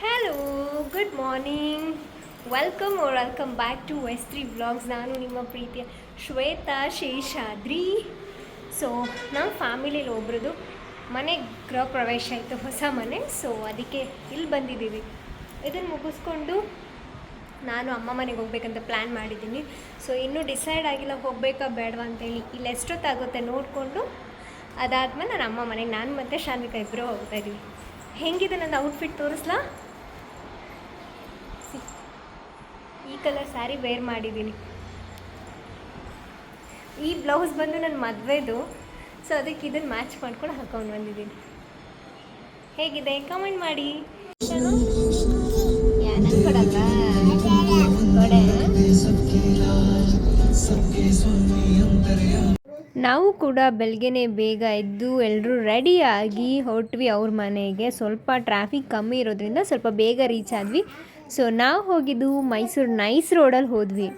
Hello good morning welcome or welcome back to S three vlogs ನಾನು ನಿಮ್ಮ ಪ್ರೀತಿಯ Shweta Seshadri. So ನಮ್ಮ ಫ್ಯಾಮಿಲಿಲಿ ಒಬ್ರದು ಮನೆ ಗೃಹ ಪ್ರವೇಶ ಆಯಿತು, ಹೊಸ ಮನೆ. ಸೊ ಅದಕ್ಕೆ ಇಲ್ಲಿ ಬಂದಿದ್ದೀವಿ. ಇದನ್ನು ಮುಗಿಸ್ಕೊಂಡು ನಾನು ಅಮ್ಮ ಮನೆಗೆ ಹೋಗ್ಬೇಕಂತ ಪ್ಲ್ಯಾನ್ ಮಾಡಿದ್ದೀನಿ. ಸೊ ಇನ್ನೂ ಡಿಸೈಡ್ ಆಗಿಲ್ಲ, ಹೋಗಬೇಕಾ ಬೇಡವಾ ಅಂತೇಳಿ ಇಲ್ಲಿ ಎಷ್ಟೊತ್ತಾಗುತ್ತೆ ನೋಡಿಕೊಂಡು ಅದಾದ್ಮೇಲೆ ನಾನು ಅಮ್ಮ ಮನೆಗೆ, ನಾನು ಮತ್ತು ಶಾನ್ವಿಕಾ ಇಬ್ಬರು ಹೋಗ್ತಾ ಇದ್ದೀವಿ ಹೆಂಗಿದೆ ನನ್ನ ಔಟ್ಫಿಟ್ ತೋರಿಸ್ಲಾ ಸಿ, ಈ ಕಲರ್ ಸ್ಯಾರಿ ವೇರ್ ಮಾಡಿದ್ದೀನಿ. ಈ ಬ್ಲೌಸ್ ಬಂದು ನನ್ನ ಮದುವೆದು, ಸೊ ಅದಕ್ಕೆ ಇದನ್ನು ಮ್ಯಾಚ್ ಮಾಡ್ಕೊಂಡು ಹಾಕೊಂಡು ಬಂದಿದ್ದೀನಿ. ಹೇಗಿದೆ? ಕಮೆಂಟ್ ಮಾಡಿ. ಕೊಡಲ್ವಾ? ನಾವು ಕೂಡ ಬೆಳಗ್ಗೆನೆ ಬೇಗ ಎದ್ದು ಎಲ್ಲರೂ ರೆಡಿಯಾಗಿ ಹೊರಟ್ವಿ ಅವ್ರ ಮನೆಗೆ. ಸ್ವಲ್ಪ ಟ್ರಾಫಿಕ್ ಕಮ್ಮಿ ಇರೋದ್ರಿಂದ ಸ್ವಲ್ಪ ಬೇಗ ರೀಚ್ ಆದ್ವಿ. ಸೊ ನಾವು ಹೋಗಿದ್ದು ಮೈಸೂರು ನೈಸ್ ರೋಡಲ್ಲಿ ಹೋದ್ವಿ.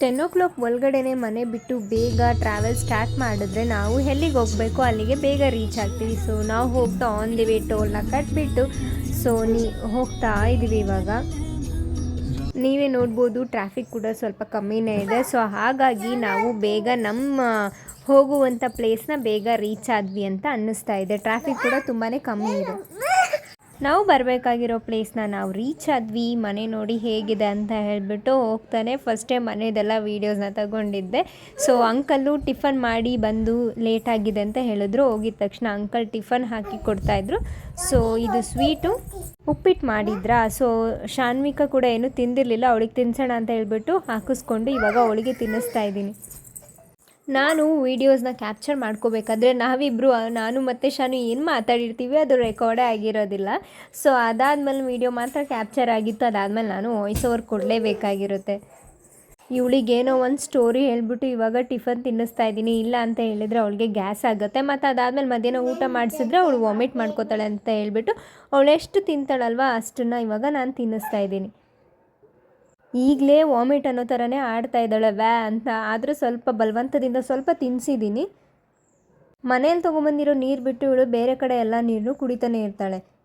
ಟೆನ್ ಓ ಕ್ಲಾಕ್ ಒಳಗಡೆನೆ ಮನೆ ಬಿಟ್ಟು ಬೇಗ ಟ್ರಾವೆಲ್ ಸ್ಟಾರ್ಟ್ ಮಾಡಿದ್ರೆ ನಾವು ಎಲ್ಲಿಗೆ ಹೋಗಬೇಕು? ಅಲ್ಲಿಗೆ ಬೇಗ ರೀಚ್ ಆಗ್ತೀವಿ. ಸೊ ನಾವು ಹೋಗ್ತಾ ಆನ್ ದಿ ವೇ ಟೋಲ್ನ ಕಟ್ಬಿಟ್ಟು ಸೊ ನೀ ಹೋಗ್ತಾ ಇದ್ದೀವಿ ಇವಾಗ. ನೀವೇ ನೋಡ್ಬೋದು ಟ್ರಾಫಿಕ್ ಕೂಡ ಸ್ವಲ್ಪ ಕಮ್ಮಿನೇ ಇದೆ. ಸೊ ಹಾಗಾಗಿ ನಾವು ಬೇಗ ನಮ್ಮ ಹೋಗುವಂಥ ಪ್ಲೇಸ್ನ ಬೇಗ ರೀಚ್ ಆದ್ವಿ ಅಂತ ಅನ್ನಿಸ್ತಾ ಇದೆ. ಟ್ರಾಫಿಕ್ ಕೂಡ ತುಂಬಾ ಕಮ್ಮಿ ಇದೆ. ನಾವು ಬರಬೇಕಾಗಿರೋ ಪ್ಲೇಸ್ನ ನಾವು ರೀಚ್ ಆದ್ವಿ, ಮನೆ ನೋಡಿ ಹೇಗಿದೆ ಅಂತ ಹೇಳಿಬಿಟ್ಟು ಹೋಗ್ತಾನೆ. ಫಸ್ಟೇ ಮನೆದೆಲ್ಲ ವೀಡಿಯೋಸ್ನ ತಗೊಂಡಿದ್ದೆ. ಸೊ ಅಂಕಲ್ಲು ಟಿಫನ್ ಮಾಡಿ ಬಂದು ಲೇಟ್ ಆಗಿದೆ ಅಂತ ಹೇಳಿದ್ರು. ಹೋಗಿದ ತಕ್ಷಣ ಅಂಕಲ್ ಟಿಫನ್ ಹಾಕಿ ಕೊಡ್ತಾಯಿದ್ರು ಸೊ ಇದು ಸ್ವೀಟು ಉಪ್ಪಿಟ್ಟು ಮಾಡಿದ್ರಾ? ಸೊ ಶಾನ್ವಿಕಾ ಕೂಡ ಏನು ತಿಂದಿರಲಿಲ್ಲ. ಅವಳಿಗೆ ತಿನ್ಸೋಣ ಅಂತ ಹೇಳಿಬಿಟ್ಟು ಹಾಕಿಸ್ಕೊಂಡು ಇವಾಗ ಅವಳಿಗೆ ತಿನ್ನಿಸ್ತಾ ಇದ್ದೀನಿ. ನಾನು ವೀಡಿಯೋಸ್ನ ಕ್ಯಾಪ್ಚರ್ ಮಾಡ್ಕೋಬೇಕಾದ್ರೆ ನಾವಿಬ್ಬರು ನಾನು ಮತ್ತು ಶಾನು ಏನು ಮಾತಾಡಿರ್ತೀವಿ ಅದು ರೆಕಾರ್ಡೇ ಆಗಿರೋದಿಲ್ಲ. ಸೊ ಅದಾದಮೇಲೆ ವೀಡಿಯೋ ಮಾತ್ರ ಕ್ಯಾಪ್ಚರ್ ಆಗಿತ್ತು, ಅದಾದಮೇಲೆ ನಾನು ವಾಯ್ಸ್ ಓವರ್ ಕೊಡಲೇಬೇಕಾಗಿರುತ್ತೆ. ಇವಳಿಗೇನೋ ಒಂದು ಸ್ಟೋರಿ ಹೇಳ್ಬಿಟ್ಟು ಇವಾಗ ಟಿಫನ್ ತಿನ್ನಿಸ್ತಾ ಇದ್ದೀನಿ, ಇಲ್ಲ ಅಂತ ಹೇಳಿದರೆ ಅವಳಿಗೆ ಗ್ಯಾಸ್ ಆಗುತ್ತೆ. ಮತ್ತು ಅದಾದಮೇಲೆ ಮಧ್ಯಾಹ್ನ ಊಟ ಮಾಡಿಸಿದ್ರೆ ಅವಳು ವಾಮಿಟ್ ಮಾಡ್ಕೋತಾಳೆ ಅಂತ ಹೇಳ್ಬಿಟ್ಟು ಅವಳೆಷ್ಟು ತಿಂತಾಳಲ್ವ ಅಷ್ಟನ್ನು ಇವಾಗ ನಾನು ತಿನ್ನಿಸ್ತಾ ಇದ್ದೀನಿ. ಈಗಲೇ ವಾಮಿಟ್ ಅನ್ನೋ ಥರನೇ ಆಡ್ತಾ ಇದ್ದಾಳೆ, ವ್ಯಾ ಅಂತ. ಆದರೂ ಸ್ವಲ್ಪ ಬಲವಂತದಿಂದ ಸ್ವಲ್ಪ ತಿನ್ನಿಸಿದ್ದೀನಿ ಮನೇಲಿ ತೊಗೊಂಬಂದಿರೋ ನೀರು ಬಿಟ್ಟು ಇವಳು ಬೇರೆ ಕಡೆ ಎಲ್ಲ ನೀರನ್ನು ಕುಡಿತಾನೆ ಇರ್ತಾಳೆ.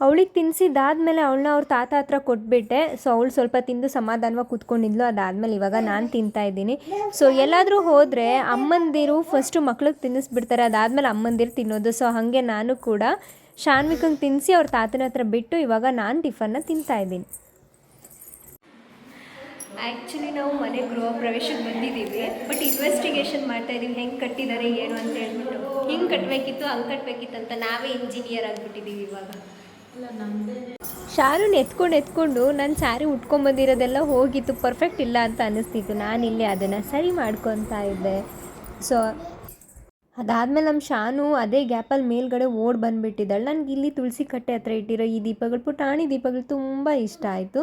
ಅವಳಿಗೆ ತಿನ್ನಿಸಿದ್ದಾದ್ಮೇಲೆ ಅವಳನ್ನ ಅವ್ರ ತಾತ ಹತ್ರ ಕೊಟ್ಬಿಟ್ಟೆ. ಸೊ, ಅವಳು ಸ್ವಲ್ಪ ತಿಂದು ಸಮಾಧಾನವಾಗಿ ಕೂತ್ಕೊಂಡಿದ್ಲು. ಅದಾದಮೇಲೆ ಇವಾಗ ನಾನು ತಿಂತಾ ಇದ್ದೀನಿ. ಸೊ, ಎಲ್ಲಾದರೂ ಹೋದರೆ ಅಮ್ಮಂದಿರು ಫಸ್ಟು ಮಕ್ಳಿಗೆ ತಿನ್ನಿಸ್ಬಿಡ್ತಾರೆ. ಅದಾದಮೇಲೆ ಅಮ್ಮಂದಿರು ತಿನ್ನೋದು. ಸೊ, ಹಾಗೆ ನಾನು ಕೂಡ ಶಾನ್ವಿಕಂಗೆ ತಿನ್ನಿಸಿ ಅವ್ರ ತಾತನ ಹತ್ರ ಬಿಟ್ಟು ಇವಾಗ ನಾನು ಟಿಫನ್ನ ತಿಂತಾ ಇದ್ದೀನಿ. ಆ್ಯಕ್ಚುಲಿ ನಾವು ಮನೆ ಗೃಹ ಪ್ರವೇಶಕ್ಕೆ ಬಂದಿದ್ದೀವಿ ಬಟ್ ಇನ್ವೆಸ್ಟಿಗೇಷನ್ ಮಾಡ್ತಾ ಇದ್ದೀವಿ ಹೆಂಗೆ ಕಟ್ಟಿದ್ದಾರೆ ಏನು ಅಂತ ಹೇಳ್ಬಿಟ್ಟು. ಹಿಂಗೆ ಕಟ್ಟಬೇಕಿತ್ತು ಹಂಗೆ ಕಟ್ಟಬೇಕಿತ್ತು ಅಂತ ನಾವೇ ಇಂಜಿನಿಯರ್ ಆಗಿಬಿಟ್ಟಿದ್ದೀವಿ ಇವಾಗ. ಶಾರುನ್ ಎತ್ಕೊಂಡು ಎತ್ಕೊಂಡು ನನ್ನ ಸ್ಯಾರಿ ಉಟ್ಕೊಂಬಂದಿರೋದೆಲ್ಲ ಹೋಗಿತ್ತು ಪರ್ಫೆಕ್ಟ್ ಇಲ್ಲ ಅಂತ ಅನ್ನಿಸ್ತಿತ್ತು ನಾನು ಇಲ್ಲಿ ಅದನ್ನು ಸರಿ ಮಾಡ್ಕೊತಾ ಇದ್ದೆ. ಸೊ ಅದಾದಮೇಲೆ ನಮ್ಮ ಶಾನು ಅದೇ ಗ್ಯಾಪಲ್ಲಿ ಮೇಲ್ಗಡೆ ಓಡ್ ಬಂದುಬಿಟ್ಟಿದ್ದಾಳೆ. ನನಗೆ ಇಲ್ಲಿ ತುಳಸಿ ಕಟ್ಟೆ ಹತ್ರ ಇಟ್ಟಿರೋ ಈ ದೀಪಗಳು ಪುಟಾಣಿ ದೀಪಗಳು ತುಂಬ ಇಷ್ಟ ಆಯಿತು.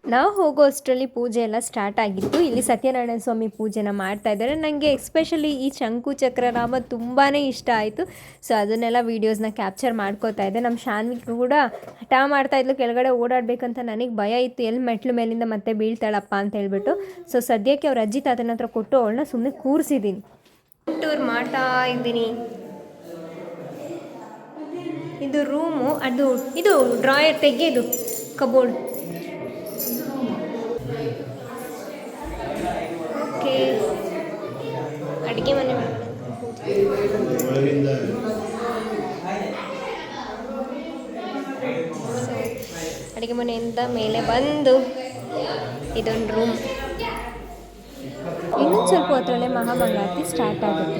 ನಾವು ಹೋಗೋ ಅಷ್ಟರಲ್ಲಿ ಪೂಜೆ ಎಲ್ಲ ಸ್ಟಾರ್ಟ್ ಆಗಿತ್ತು. ಇಲ್ಲಿ ಸತ್ಯನಾರಾಯಣ ಸ್ವಾಮಿ ಪೂಜೆನ ಮಾಡ್ತಾ ಇದ್ದಾರೆ. ನನಗೆ ಎಕ್ಸ್ಪೆಷಲಿ ಈ ಶಂಕು ಚಕ್ರನಾಮ ತುಂಬಾ ಇಷ್ಟ ಆಯಿತು. ಸೊ ಅದನ್ನೆಲ್ಲ ವೀಡಿಯೋಸ್ನ ಕ್ಯಾಪ್ಚರ್ ಮಾಡ್ಕೋತಾ ಇದ್ದೆ. ನಮ್ಮ ಶಾನ್ವಿ ಕೂಡ ಹಠ ಮಾಡ್ತಾ ಇದ್ಲು. ಕೆಳಗಡೆ ಓಡಾಡಬೇಕಂತ ನನಗೆ ಭಯ ಇತ್ತು. ಎಲ್ಲಿ ಮೆಟ್ಲು ಮೇಲಿಂದ ಮತ್ತೆ ಬೀಳ್ತಾಳಪ್ಪ ಅಂತ ಹೇಳ್ಬಿಟ್ಟು. ಸೊ ಸದ್ಯಕ್ಕೆ ಅವ್ರ ಅಜ್ಜಿ ತಾತನ ಹತ್ರ ಕೊಟ್ಟು ಅವಳನ್ನ ಸುಮ್ಮನೆ ಕೂರಿಸಿದ್ದೀನಿ. ಟೂರ್ ಮಾಡ್ತಾ ಇದ್ದೀನಿ. ಇದು ರೂಮು ಅದು, ಇದು ಡ್ರಾಯರ್ ತೆಗೆಯೋದು ಕಬೋರ್ಡ್ ಓಕೆ ಅಡುಗೆ ಮನೆ ಅಡುಗೆ ಮನೆಯಿಂದ ಮೇಲೆ ಬಂದು ಇದೊಂದು ರೂಮ್ ಇನ್ನೊಂದು ಸ್ವಲ್ಪ ಹೊತ್ತರಲ್ಲೇ ಮಹಾಮಂಗಾರತಿ ಸ್ಟಾರ್ಟ್ ಆಗುತ್ತೆ.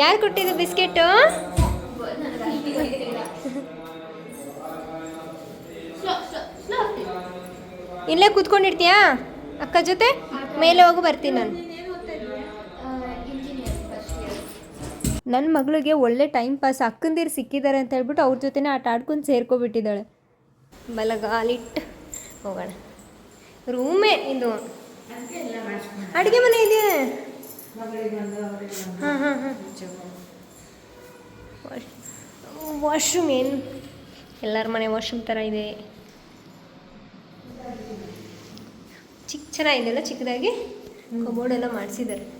ಯಾರು ಕೊಟ್ಟಿದ್ದು ಬಿಸ್ಕೆಟ್? ಇಲ್ಲೇ ಕೂತ್ಕೊಂಡಿರ್ತೀಯಾ? ಅಕ್ಕ ಜೊತೆ? ಮೇಲೆ ಹೋಗಿ, ಬರ್ತೀನಿ ನಾನು. ನನ್ನ ಮಗಳಿಗೆ ಒಳ್ಳೆ ಟೈಮ್ ಪಾಸ್ ಅಕ್ಕಂದಿರು ಸಿಕ್ಕಿದ್ದಾರೆ ಅಂತ ಹೇಳ್ಬಿಟ್ಟು ಅವ್ರ ಜೊತೆನೇ ಆಟ ಆಡ್ಕೊಂಡು ಸೇರ್ಕೊಬಿಟ್ಟಿದ್ದಾಳೆ. ಬಲಗಾಲಿಟ್ಟು ಹೋಗೋಣ. ರೂಮೇ ಇದು. ಅಡುಗೆ ಮನೆ ಇದೆ ಹಾಂ ಹಾಂ ಹಾಂ. ವಾಶ್ರೂಮ್ ಏನು? ಎಲ್ಲರ ಮನೆ ವಾಶ್ರೂಮ್ ಥರ ಇದೆ. ಚಿಕ್ಕ ಚೆನ್ನಾಗಿದೆಲ್ಲ ಚಿಕ್ಕದಾಗಿ? ಕಬೋರ್ಡೆಲ್ಲ ಮಾಡಿಸಿದ್ದಾರೆ.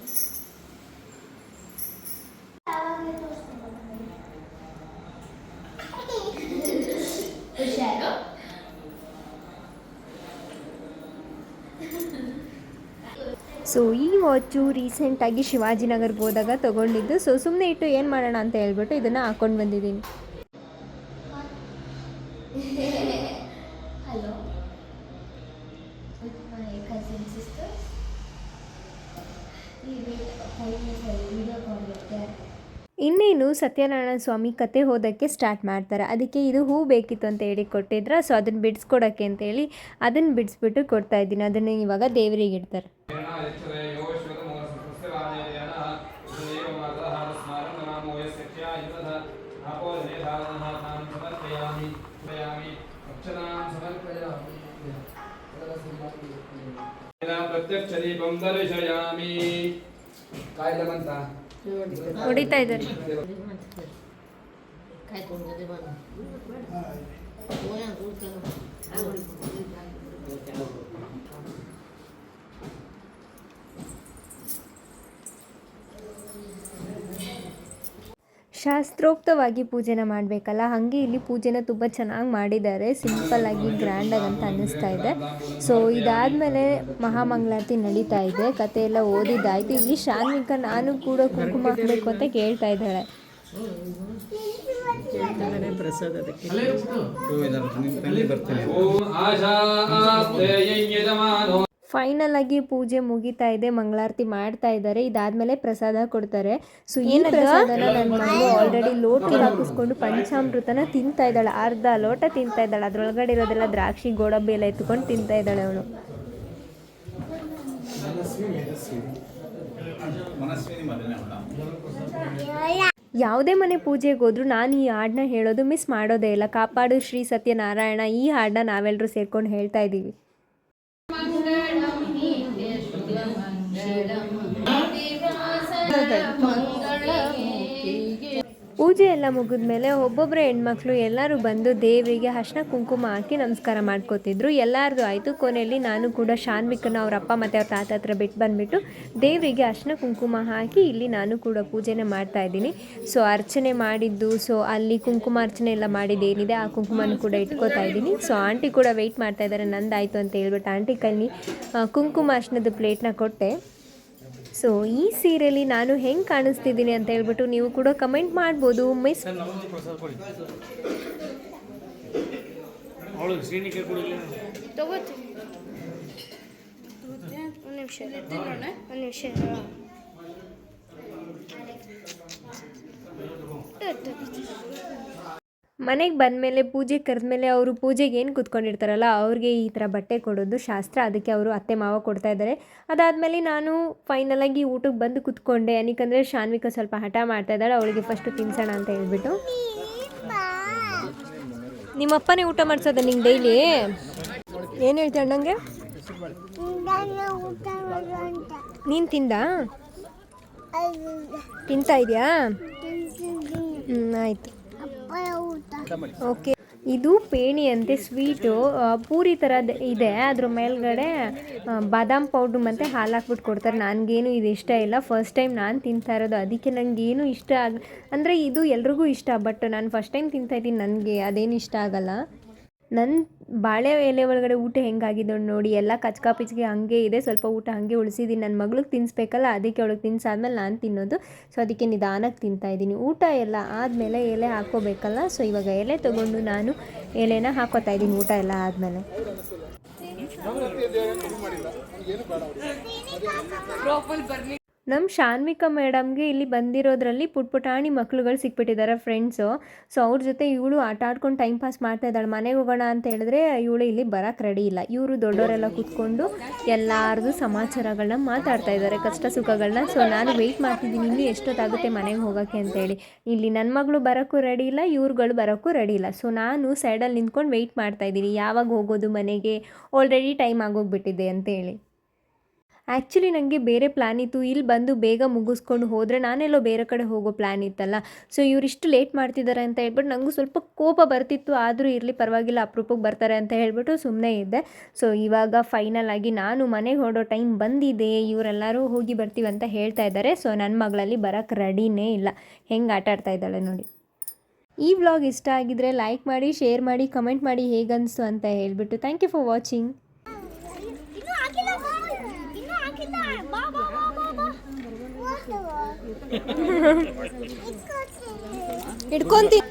ಸೊ ಈ ವಾಚು ರೀಸೆಂಟಾಗಿ ಶಿವಾಜಿನಗರ್ಗೆ ಹೋದಾಗ ತೊಗೊಂಡಿದ್ದು. ಸೊ ಸುಮ್ಮನೆ ಇಟ್ಟು ಏನು ಮಾಡೋಣ ಅಂತ ಹೇಳ್ಬಿಟ್ಟು ಇದನ್ನು ಹಾಕ್ಕೊಂಡು ಬಂದಿದ್ದೀನಿ. Hello cousin sister. We ಇನ್ನೇನು ಸತ್ಯನಾರಾಯಣ ಸ್ವಾಮಿ ಕತೆ ಹೋದಕ್ಕೆ ಸ್ಟಾರ್ಟ್ ಮಾಡ್ತಾರೆ? ಅದಕ್ಕೆ ಇದು ಹೂ ಬೇಕಿತ್ತು ಅಂತ ಹೇಳಿ ಕೊಟ್ಟಿದ್ರ? ಸೊ ಅದನ್ನು ಬಿಡಿಸ್ಕೊಡೋಕ್ಕೆ ಅಂತೇಳಿ ಅದನ್ನು ಬಿಡಿಸ್ಬಿಟ್ಟು ಕೊಡ್ತಾ ಇದ್ದೀನಿ. ಅದನ್ನು ಇವಾಗ ದೇವರಿಗೆ ಇಡ್ತಾರೆ. ಪ್ರತ್ಯಕ್ಷ ದೀಪಂ ದರ್ಶಯಾಮಿ ಕಾಯಿಲೆ ಬಂತ ಹೊಡಿತಾ ಇದ್ದಾರೆ. काय ಶಾಸ್ತ್ರೋಕ್ತವಾಗಿ ಪೂಜೆನ ಮಾಡಬೇಕಲ್ಲ ಹಾಗೆ ಇಲ್ಲಿ ಪೂಜೆನ ತುಂಬ ಚೆನ್ನಾಗಿ ಮಾಡಿದ್ದಾರೆ. ಸಿಂಪಲ್ಲಾಗಿ ಗ್ರ್ಯಾಂಡಾಗಿ ಅಂತ ಅನ್ನಿಸ್ತಾ ಇದೆ. ಸೊ ಇದಾದಮೇಲೆ ಮಹಾಮಂಗಳಾರತಿ ನಡೀತಾ ಇದೆ. ಕತೆ ಎಲ್ಲ ಓದಿದ್ದಾಯಿತು. ಇಲ್ಲಿ ಶಾನ್ವಿಕ ನಾನು ಕೂಡ ಕುಂಕುಮ ಹಾಕಬೇಕು ಅಂತ ಕೇಳ್ತಾ ಇದ್ದಾಳೆ ಪ್ರಸಾದ ಫೈನಲ್ ಆಗಿ ಪೂಜೆ ಮುಗಿತಾ ಇದೆ ಮಂಗಳಾರತಿ ಮಾಡ್ತಾ ಇದ್ದಾರೆ ಇದಾದ್ಮೇಲೆ ಪ್ರಸಾದ ಕೊಡ್ತಾರೆ. ಸೊ ಈ ಪ್ರಸಾದನ ನನ್ನ ಮಗಳು ಆಲ್ರೆಡಿ ಲೋಟ ಹಾಕಿಸ್ಕೊಂಡು ಪಂಚಾಮೃತನ ತಿಂತಾ ಇದ್ದಾಳೆ. ಅರ್ಧ ಲೋಟ ತಿಂತಾ ಇದ್ದಾಳೆ. ಅದ್ರೊಳಗಡೆ ಇರೋದೆಲ್ಲ ದ್ರಾಕ್ಷಿ ಗೋಡಂಬಿ ಎಲ್ಲ ಎತ್ಕೊಂಡು ತಿಂತಾ ಇದ್ದಾಳೆ ಅವಳು. ಯಾವುದೇ ಮನೆ ಪೂಜೆಗೆ ಹೋದ್ರು ನಾನು ಈ ಹಾಡನ್ನ ಹೇಳೋದು ಮಿಸ್ ಮಾಡೋದೇ ಇಲ್ಲ. ಕಾಪಾಡು ಶ್ರೀ ಸತ್ಯನಾರಾಯಣ. ಈ ಹಾಡನ್ನ ನಾವೆಲ್ಲರೂ ಸೇರ್ಕೊಂಡು ಹೇಳ್ತಾ ಇದ್ದೀವಿ. मङ्गलं नित्यशुभमङ्गलं ಪೂಜೆ ಎಲ್ಲ ಮುಗಿದ ಮೇಲೆ ಒಬ್ಬೊಬ್ಬರು ಹೆಣ್ಮಕ್ಳು ಎಲ್ಲರೂ ಬಂದು ದೇವರಿಗೆ ಅರ್ಶಿನ ಕುಂಕುಮ ಹಾಕಿ ನಮಸ್ಕಾರ ಮಾಡ್ಕೋತಿದ್ರು. ಎಲ್ಲರದು ಆಯಿತು. ಕೊನೆಯಲ್ಲಿ ನಾನು ಕೂಡ ಶಾನ್ವಿಕನ ಅವ್ರ ಅಪ್ಪ ಮತ್ತು ಅವ್ರ ತಾತ ಹತ್ರ ಬಿಟ್ಟು ಬಂದುಬಿಟ್ಟು ದೇವರಿಗೆ ಅರ್ಶಿನ ಕುಂಕುಮ ಹಾಕಿ ಇಲ್ಲಿ ನಾನು ಕೂಡ ಪೂಜೆನ ಮಾಡ್ತಾ ಇದ್ದೀನಿ. ಸೊ, ಅರ್ಚನೆ ಮಾಡಿದ್ದು, ಸೊ, ಅಲ್ಲಿ ಕುಂಕುಮ ಅರ್ಚನೆ ಎಲ್ಲ ಮಾಡಿದ್ದೇನಿದೆ ಆ ಕುಂಕುಮನ ಕೂಡ ಇಟ್ಕೋತಾ ಇದ್ದೀನಿ. ಸೊ, ಆಂಟಿ ಕೂಡ ವೆಯ್ಟ್ ಮಾಡ್ತಾ ಇದ್ದಾರೆ. ನಂದಾಯಿತು ಅಂತ ಹೇಳ್ಬಿಟ್ಟು ಆಂಟಿ ಕಲ್ಲಿ ಕುಂಕುಮ ಅರ್ಶನದ ಪ್ಲೇಟ್ನ ಕೊಟ್ಟೆ. ಸೊ ಈ ಸೀರೆಯಲ್ಲಿ ನಾನು ಹೆಂಗೆ ಕಾಣಿಸ್ತಿದ್ದೀನಿ ಅಂತ ಹೇಳ್ಬಿಟ್ಟು ನೀವು ಕೂಡ ಕಮೆಂಟ್ ಮಾಡ್ಬೋದು ಮಿಸ್ ಮನೆಗೆ ಬಂದಮೇಲೆ ಪೂಜೆ ಕರೆದ್ಮೇಲೆ ಅವರು ಪೂಜೆಗೆ ಏನು ಕೂತ್ಕೊಂಡಿರ್ತಾರಲ್ಲ ಅವ್ರಿಗೆ ಈ ಥರ ಬಟ್ಟೆ ಕೊಡೋದು ಶಾಸ್ತ್ರ. ಅದಕ್ಕೆ ಅವರು ಅತ್ತೆ ಮಾವ ಕೊಡ್ತಾ ಇದ್ದಾರೆ ಅದಾದಮೇಲೆ ನಾನು ಫೈನಲಾಗಿ ಊಟಕ್ಕೆ ಬಂದು ಕೂತ್ಕೊಂಡೆ. ಏನಕ್ಕಂದರೆ ಶಾನ್ವಿಕ ಸ್ವಲ್ಪ ಹಠ ಮಾಡ್ತಾ ಇದ್ದಾಳೆ. ಅವಳಿಗೆ ಫಸ್ಟು ತಿನ್ಸೋಣ ಅಂತ ಹೇಳ್ಬಿಟ್ಟು. ನಿಮ್ಮಪ್ಪನೇ ಊಟ ಮಾಡಿಸೋದ ನಿಂಗೆ ಡೈಲಿ ಏನು ಹೇಳ್ತೀಯ ಅಣ್ಣಂಗೆ? ನೀನು ತಿಂದ? ತಿಂತಾ ಇದೆಯಾ? ಹ್ಞೂ ಆಯಿತು. ಓಕೆ, ಇದು ಪೇಣಿ ಅಂತೆ ಸ್ವೀಟು ಪೂರಿ ಥರದ್ದು ಇದೆ. ಅದ್ರ ಮೇಲ್ಗಡೆ ಬಾದಾಮ್ ಪೌಡ್ರ್ ಮತ್ತು ಹಾಲು ಹಾಕ್ಬಿಟ್ಟು ಕೊಡ್ತಾರೆ. ನನಗೇನು ಇದು ಇಷ್ಟ ಇಲ್ಲ. ಫಸ್ಟ್ ಟೈಮ್ ನಾನು ತಿಂತಾ ಇರೋದು. ಅದಕ್ಕೆ ನನಗೇನು ಇಷ್ಟ ಆಗ, ಅಂದರೆ ಇದು ಎಲ್ರಿಗೂ ಇಷ್ಟ ಬಟ್ ನಾನು ಫಸ್ಟ್ ಟೈಮ್ ತಿಂತಾ ಇದ್ದೀನಿ. ನನಗೆ ಅದೇನು ಇಷ್ಟ ಆಗಲ್ಲ. ನನ್ನ ಬಾಳೆ ಎಲೆ ಒಳಗಡೆ ಊಟ ಹೆಂಗಾಗಿದೆ ನೋಡಿ ಎಲ್ಲ ಕಚ್ಕಾ ಪಿಚ್ಗೆ ಹಾಗೆ ಇದೆ. ಸ್ವಲ್ಪ ಊಟ ಹಾಗೆ ಉಳಿಸಿದ್ದೀನಿ ನನ್ನ ಮಗಳಿಗೆ ತಿನ್ನಿಸ್ಬೇಕಲ್ಲ ಅದಕ್ಕೆ ಅವಳಿಗೆ ತಿನ್ಸಾದ್ಮೇಲೆ ನಾನು ತಿನ್ನೋದು. ಸೊ, ಅದಕ್ಕೆ ನಿಧಾನಕ್ಕೆ ತಿಂತಾ ಇದ್ದೀನಿ. ಊಟ ಎಲ್ಲ ಆದಮೇಲೆ ಎಲೆ ಹಾಕೋಬೇಕಲ್ಲ ಸೊ, ಇವಾಗ ಎಲೆ ತೊಗೊಂಡು ನಾನು ಎಲೆನ ಹಾಕೋತಾ ಇದ್ದೀನಿ. ಊಟ ಎಲ್ಲ ಆದಮೇಲೆ. ನಮ್ಮ ಶಾನ್ವಿಕಾ ಮೇಡಮ್ಗೆ ಇಲ್ಲಿ ಬಂದಿರೋದ್ರಲ್ಲಿ ಪುಟ್ ಪುಟಾಣಿ ಮಕ್ಳುಗಳು ಸಿಕ್ಬಿಟ್ಟಿದ್ದಾರೆ ಫ್ರೆಂಡ್ಸು ಸೊ ಅವ್ರ ಜೊತೆ ಇವಳು ಆಟ ಆಡ್ಕೊಂಡು ಟೈಮ್ ಪಾಸ್ ಮಾಡ್ತಾ ಇದ್ದಾಳೆ. ಮನೆಗೆ ಹೋಗೋಣ ಅಂತ ಹೇಳಿದ್ರೆ ಇವಳು ಇಲ್ಲಿ ಬರೋಕ್ಕೆ ರೆಡಿ ಇಲ್ಲ. ಇವರು ದೊಡ್ಡವರೆಲ್ಲ ಕೂತ್ಕೊಂಡು ಎಲ್ಲರದು ಸಮಾಚಾರಗಳನ್ನ ಮಾತಾಡ್ತಾ ಇದ್ದಾರೆ, ಕಷ್ಟ ಸುಖಗಳನ್ನ ಸೊ ನಾನು ವೆಯ್ಟ್ ಮಾಡ್ತಿದ್ದೀನಿ. ಇಲ್ಲಿ ಎಷ್ಟೊತ್ತಾಗುತ್ತೆ ಮನೆಗೆ ಹೋಗೋಕ್ಕೆ ಅಂತೇಳಿ. ಇಲ್ಲಿ ನನ್ನ ಮಗಳು ಬರೋಕ್ಕೂ ರೆಡಿ ಇಲ್ಲ, ಇವ್ರುಗಳು ಬರೋಕ್ಕೂ ರೆಡಿ ಇಲ್ಲ. ಸೊ ನಾನು ಸೈಡಲ್ಲಿ ನಿಂತ್ಕೊಂಡು ವೆಯ್ಟ್ ಮಾಡ್ತಾ ಇದ್ದೀನಿ. ಯಾವಾಗ ಹೋಗೋದು ಮನೆಗೆ? ಆಲ್ರೆಡಿ ಟೈಮ್ ಆಗೋಗ್ಬಿಟ್ಟಿದೆ ಅಂತೇಳಿ. ಆ್ಯಕ್ಚುಲಿ ನನಗೆ ಬೇರೆ ಪ್ಲ್ಯಾನ್ ಇತ್ತು. ಇಲ್ಲಿ ಬಂದು ಬೇಗ ಮುಗಿಸ್ಕೊಂಡು ಹೋದರೆ ನಾನೆಲ್ಲೋ ಬೇರೆ ಕಡೆ ಹೋಗೋ ಪ್ಲ್ಯಾನ್ ಇತ್ತಲ್ಲ. ಸೊ ಇವರಿಷ್ಟು ಲೇಟ್ ಮಾಡ್ತಿದ್ದಾರೆ ಅಂತ ಹೇಳ್ಬಿಟ್ಟು ನನಗೂ ಸ್ವಲ್ಪ ಕೋಪ ಬರ್ತಿತ್ತು. ಆದರೂ ಇರಲಿ ಪರವಾಗಿಲ್ಲ, ಅಪರೂಪಕ್ಕೆ ಬರ್ತಾರೆ ಅಂತ ಹೇಳ್ಬಿಟ್ಟು ಸುಮ್ಮನೆ ಇದ್ದೆ. ಸೊ ಇವಾಗ ಫೈನಲ್ ಆಗಿ ನಾನು ಮನೆಗೆ ಹೊರಡೋ ಟೈಮ್ ಬಂದಿದೆ. ಇವರೆಲ್ಲರೂ ಹೋಗಿ ಬರ್ತೀವಿ ಅಂತ ಹೇಳ್ತಾ ಇದ್ದಾರೆ ಸೊ ನನ್ನ ಮಗಳಲ್ಲಿ ಬರೋಕ್ಕೆ ರೆಡಿನೇ ಇಲ್ಲ. ಹೆಂಗೆ ಆಟ ಆಡ್ತಾ ಇದ್ದಾಳೆ ನೋಡಿ. ಈ ವ್ಲಾಗ್ ಇಷ್ಟ ಆಗಿದ್ರೆ ಲೈಕ್ ಮಾಡಿ ಶೇರ್ ಮಾಡಿ ಕಮೆಂಟ್ ಮಾಡಿ ಹೇಗನ್ನಿಸ್ತು ಅಂತ ಹೇಳಿಬಿಟ್ಟು. ಥ್ಯಾಂಕ್ ಯು ಫಾರ್ ವಾಚಿಂಗ್ ಬಾ ಹಿಡ್ಕೊಂತೀನಿ